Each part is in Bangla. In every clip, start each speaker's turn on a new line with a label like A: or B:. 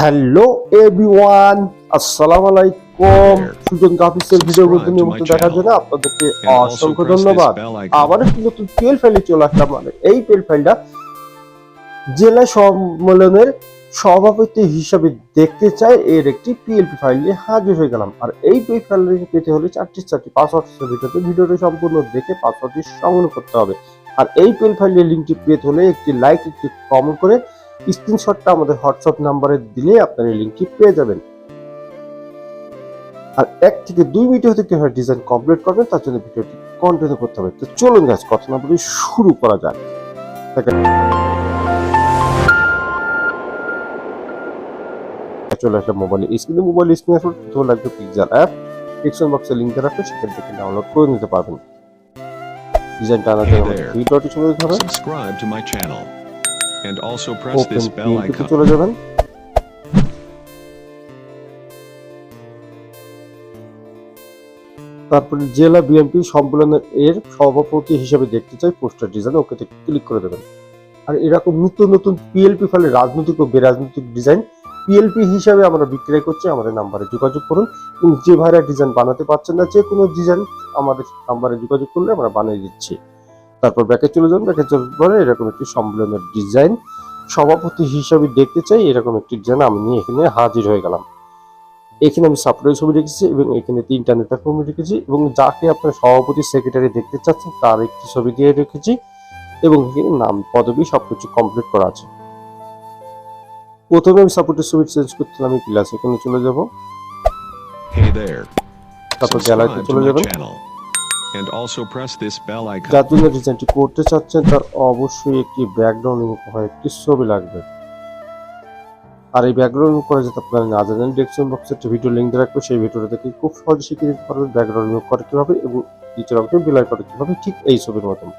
A: হ্যালো এভরিওয়ান আসসালামু আলাইকুম সুজন গ্রাফিক্সের ভিডিওগুলো নিয়মিত দেখার জন্য আপনাদেরকে অসংখ্য ধন্যবাদ। আবার একটি নতুন পেল ফাইলে চলে আসলাম। মানে এই পেল ফাইলটা জেলা সম্মেলনের সভাপতি হিসাবে দেখতে চাই। এর একটি পিএলপি ফাইল নিয়ে হাজির হয়ে গেলাম। আর এই পেল ফাইল পেতে হলে চারটি চারটি পাসওয়ার্ড ভিডিওতে ভিডিওটি সম্পূর্ণ দেখে পাসওয়ার্ডটি সংগ্রহ করতে হবে। আর এই পেল ফাইলের লিঙ্কটি পেতে হলে একটি লাইক একটি কমেন্ট করে স্ক্রিনশটটা আমাদের হোয়াটসঅ্যাপ নাম্বারে দিলে আপনার এই লিঙ্কটি পেয়ে যাবেন। আর এক থেকে দুই ভিডিও থেকে কীভাবে ডিজাইন কমপ্লিট করবেন তার জন্য ভিডিওটি কন্টিনিউ করতে হবে। তো চলুন গাছ কথা না বলে শুরু করা যাক। চলে আসলে মোবাইল স্ক্রিনে মোবাইল স্ক্রিনে আসলে প্রথমে লাগবে পিকজার অ্যাপ ডিসক্রিপশন বক্সে লিঙ্ক দেওয়া রাখবে সেখান থেকে ডাউনলোড করে নিতে পারবেন। ডিজাইনটা আনার জন্য চলে হবে।
B: Subscribe to my channel. And also press
A: open
B: this bell icon.
A: চলে যাবেন। তারপরে জেলা বিএনপি সম্মেলনের এর সভাপতি হিসেবে দেখতে চাই পোস্টার ডিজাইন। ওকে ক্লিক করে দেবেন। আর এরকম নতুন নতুন পিএলপি ফলে রাজনৈতিক ও বেরাজনৈতিক ডিজাইন পিএলপি হিসাবে আমরা বিক্রয় করছি। আমাদের নাম্বারে যোগাযোগ করুন। এবং যে ভাইরা ডিজাইন বানাতে পারছেন না যে কোনো ডিজাইন আমাদের নাম্বারে যোগাযোগ করলে আমরা বানিয়ে দিচ্ছি। তারপর ব্যাকে চলে যান ব্যাকে চলে পরে এরকম একটি সম্মেলনের ডিজাইন সভাপতি হিসাবে দেখতে চাই এরকম একটি ডিজাইন আমি নিয়ে এখানে হাজির হয়ে গেলাম এখানে আমি সাপ্লাই ছবি রেখেছি এবং এখানে তিনটা নেতা কর্মী রেখেছি এবং যাকে আপনার সভাপতি সেক্রেটারি দেখতে চাচ্ছেন তার একটি ছবি দিয়ে রেখেছি এবং এখানে নাম পদবি সবকিছু কমপ্লিট করা আছে প্রথমে আমি সাপোর্টের ছবি চেঞ্জ হলে আমি প্লাস এখানে চলে যাব. তারপর গ্যালারিতে চলে যাবেন.
B: And also press this bell icon.
A: যার জন্য ডিজাইনটি করতে চাচ্ছেন, তার অবশ্যই একটি ব্যাকগ্রাউন্ড হয় একটি ছবি লাগবে। আর এই ব্যাকগ্রাউন্ড করে যাতে আপনারা না জানেন ডেসক্রিপশন বক্সে একটা ভিডিও লিঙ্ক দিয়ে রাখব সেই ভিডিওটা দেখে খুব সহজে শিখে নিতে পারবেন ব্যাকগ্রাউন্ড রিমুভ করে কীভাবে এবং নিচের অংশে বিলয় করে কীভাবে ঠিক এই ছবির মতন।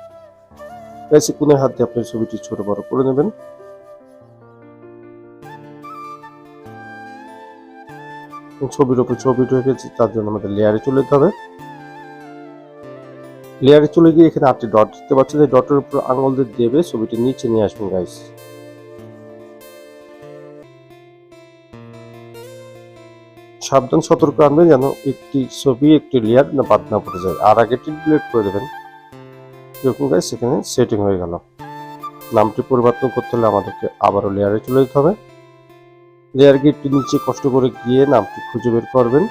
A: এসে কোনের হাত দিয়ে আপনার ছবিটি ছোট বড় করে নেবেন। ছবির উপর ছবি রেখেছি তার জন্য আমাদের লেয়ারে চলে যেতে হবে। লেয়ারে চলে গিয়ে এখানে আটটি ডট দেখতে পাচ্ছেন। এই ডটের উপর আঙুল দিয়ে দেবে, ছবিটি নিচে নিয়ে আসবেন গাইস সাবধান, সতর্ক আনবেন যেন একটি ছবি, একটি লেয়ার না বাদ না পড়ে যায়। আর আগে ডিলিট করে দেবেন। এরকম গাইস এখানে সেটিং হয়ে গেল। নামটি পরিবর্তন করতে হলে আমাদেরকে আবারও লেয়ারে চলে যেতে হবে। লেয়ার গেটটি নিচে কষ্ট করে গিয়ে নামটি খুঁজে বের করবেন।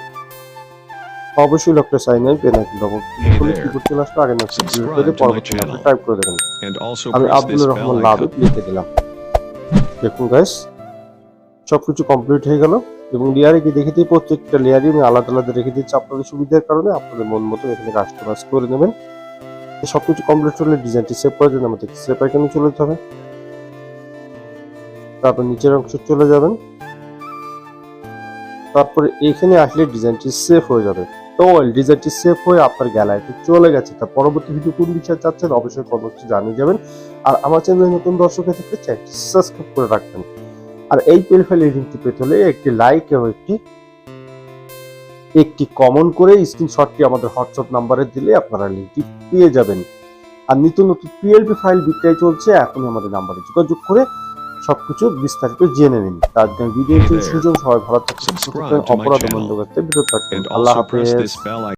A: অবশ্যই লকটা sign I pen icon double click করলে
B: there.
A: কিবোর্ড চলে আসবে আগে
B: Subscribe
A: করে পরবর্তী টাইপ করে দেবেন আমি আব্দুল রহমান. লাভে লিখে দিলাম। দেখুন গাইস সবকিছু কমপ্লিট হয়ে গেল এবং লেয়ারে গিয়ে দেখে দিয়ে প্রত্যেকটা লেয়ারই আমি আলাদা আলাদা রেখে দিচ্ছি। আপনাদের সুবিধার কারণে আপনাদের মন মতো এখানে কাস্টমাইজ করে নেবেন। সব কিছু কমপ্লিট হলে ডিজাইনটি সেভ করার জন্য আমাদের সেভ আইকনে চলে যেতে হবে। তারপর নিচের অংশে চলে যাবেন। তারপরে এখানে আসলে ডিজাইনটি সেভ হয়ে যাবে। তো ডিজাইনটি সেভ হয়ে আপনার গ্যালারিতে চলে গেছে। তা পরবর্তী ভিডিও কোন বিষয়ে চাচ্ছেন অবশ্যই কমেন্টে জানিয়ে যাবেন। আর আমার চ্যানেলে নতুন দর্শক হয়ে থাকলে চ্যানেলটি সাবস্ক্রাইব করে রাখবেন। আর এই পেল ফাইলের লিঙ্কটি পেতে হলে একটি লাইক এবং একটি একটি কমন করে স্ক্রিনশটটি আমাদের হোয়াটসঅ্যাপ নাম্বারে দিলে আপনারা লিঙ্কটি পেয়ে যাবেন। আর নিত্য নতুন পিএলপি ফাইল বিক্রয় চলছে, এখনই আমাদের নাম্বারে যোগাযোগ করে সবকিছু বিস্তারিত জেনে নিন। তার জন্য ভিডিও সুযোগ সবাই ভালো থাকবেন
B: to
A: অপরাধ বন্ধ করতে বিরত থাকবেন। আল্লাহ হাফেজ.